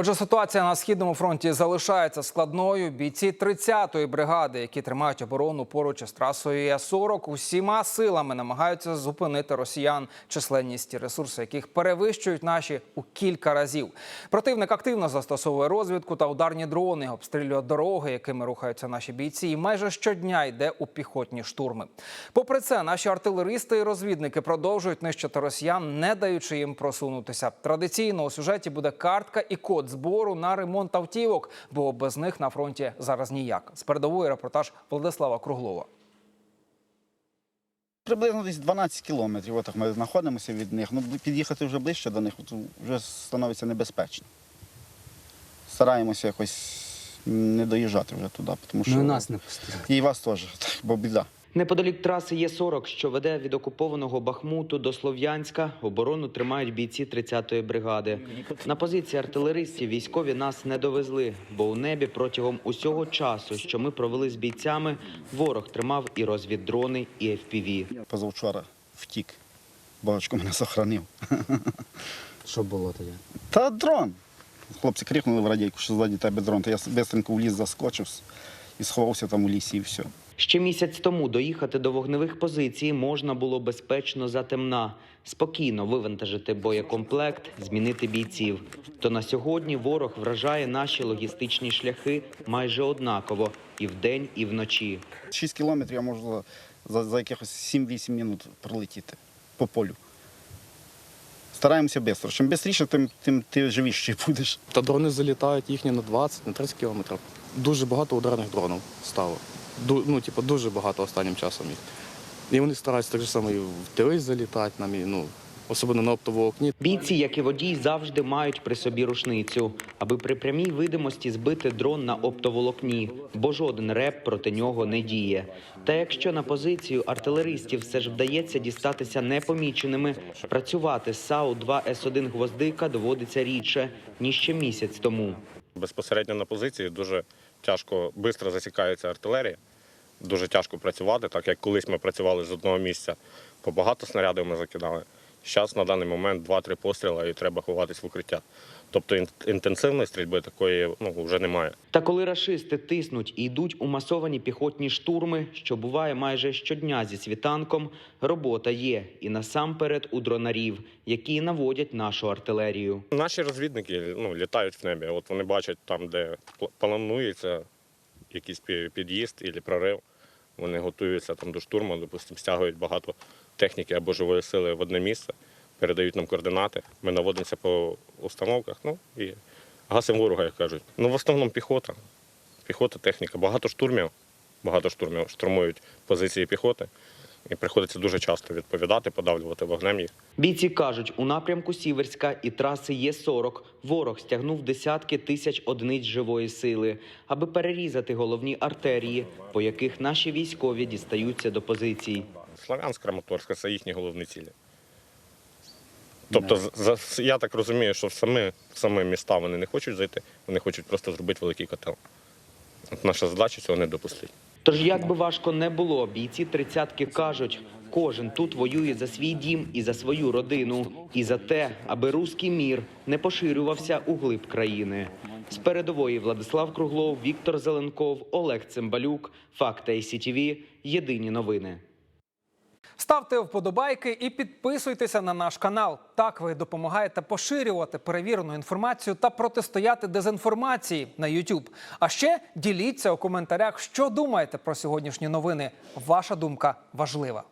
Отже, ситуація на східному фронті залишається складною. Бійці 30-ї бригади, які тримають оборону поруч із трасою Е-40, усіма силами намагаються зупинити росіян, численність ресурси яких перевищують наші у кілька разів. Противник активно застосовує розвідку та ударні дрони, обстрілює дороги, якими рухаються наші бійці, і майже щодня йде у піхотні штурми. Попри це, наші артилеристи і розвідники продовжують нищити росіян, не даючи їм просунутися. Традиційно у сюжеті буде картка і код збору на ремонт автівок, бо без них на фронті зараз ніяк. З передової репортаж Владислава Круглова. Приблизно десь 12 кілометрів. Отак ми знаходимося від них. Ну, під'їхати вже ближче до них от вже становиться небезпечно. Стараємося якось не доїжджати вже туди, тому що Ну і нас не пустили. і вас теж, бо біда. Неподалік траси Є-40, що веде від окупованого Бахмуту до Слов'янська, оборону тримають бійці 30-ї бригади. На позиції артилеристів військові нас не довезли, бо у небі протягом усього часу, що ми провели з бійцями, ворог тримав і розвіддрони, і FPV. Позавчора втік. Божечко мене сохранив. Що було тоді? Та дрон. Хлопці крикнули в радійку, що ззаді тебе дрон. То я швидко в ліс заскочив і сховався там у лісі і все. Ще місяць тому доїхати до вогневих позицій можна було безпечно затемна, спокійно вивантажити боєкомплект, змінити бійців. То на сьогодні ворог вражає наші логістичні шляхи майже однаково і вдень, і вночі. 6 кілометрів я можу за, за якихось 7-8 минут пролетіти по полю. Стараємося швидко. Чим швидше, тим, тим ти живіший будеш. Та дрони залітають їхні на 20, на 30 кілометрів. Дуже багато ударних дронів стало. Ну, типу, дуже багато останнім часом їх. І вони стараються так же само і в тили залітати нам, і, ну, особливо на оптоволокні. Бійці, як і водій, завжди мають при собі рушницю, аби при прямій видимості збити дрон на оптоволокні, бо жоден реп проти нього не діє. Та якщо на позицію артилеристів все ж вдається дістатися непоміченими, працювати з САУ-2 С1 гвоздика доводиться рідше ніж ще місяць тому. Безпосередньо на позиції дуже тяжко, швидко засікається артилерія. Дуже тяжко працювати, так як колись ми працювали з одного місця, по багато снарядів ми закидали. Зараз на даний момент 2-3 постріли і треба ховатись в укриття. Тобто інтенсивної стрільби такої ну, вже немає. Та коли рашисти тиснуть і йдуть у масовані піхотні штурми, що буває майже щодня зі світанком, робота є і насамперед у дронарів, які наводять нашу артилерію. Наші розвідники ну, літають в небі. От вони бачать там, де пл- планується якийсь під'їзд або прорив. Вони готуються там до штурму, допустимо, стягують багато техніки або живої сили в одне місце, передають нам координати. Ми наводимося по установках, ну і гасимо ворога, як кажуть. Ну, в основному піхота. Піхота, техніка. Багато штурмів. Багато штурмів штурмують позиції піхоти. І приходиться дуже часто відповідати, подавлювати вогнем їх. Бійці кажуть, у напрямку Сіверська і траси Є-40 ворог стягнув десятки тисяч одиниць живої сили, аби перерізати головні артерії, по яких наші військові дістаються до позицій. Славянськ, Краматорська це їхні головні цілі. Тобто, за, я так розумію, що в самі, в самі міста вони не хочуть зайти, вони хочуть просто зробити великий котел. От наша задача цього не допустити. Тож, як би важко не було, бійці тридцятки кажуть, кожен тут воює за свій дім і за свою родину, і за те, аби руський мір не поширювався у глиб країни. З передової Владислав Круглов, Віктор Зеленков, Олег Цимбалюк, Факти ICTV, Єдині новини. Ставте вподобайки і підписуйтеся на наш канал. Так ви допомагаєте поширювати перевірену інформацію та протистояти дезінформації на YouTube. А ще діліться у коментарях, що думаєте про сьогоднішні новини. Ваша думка важлива.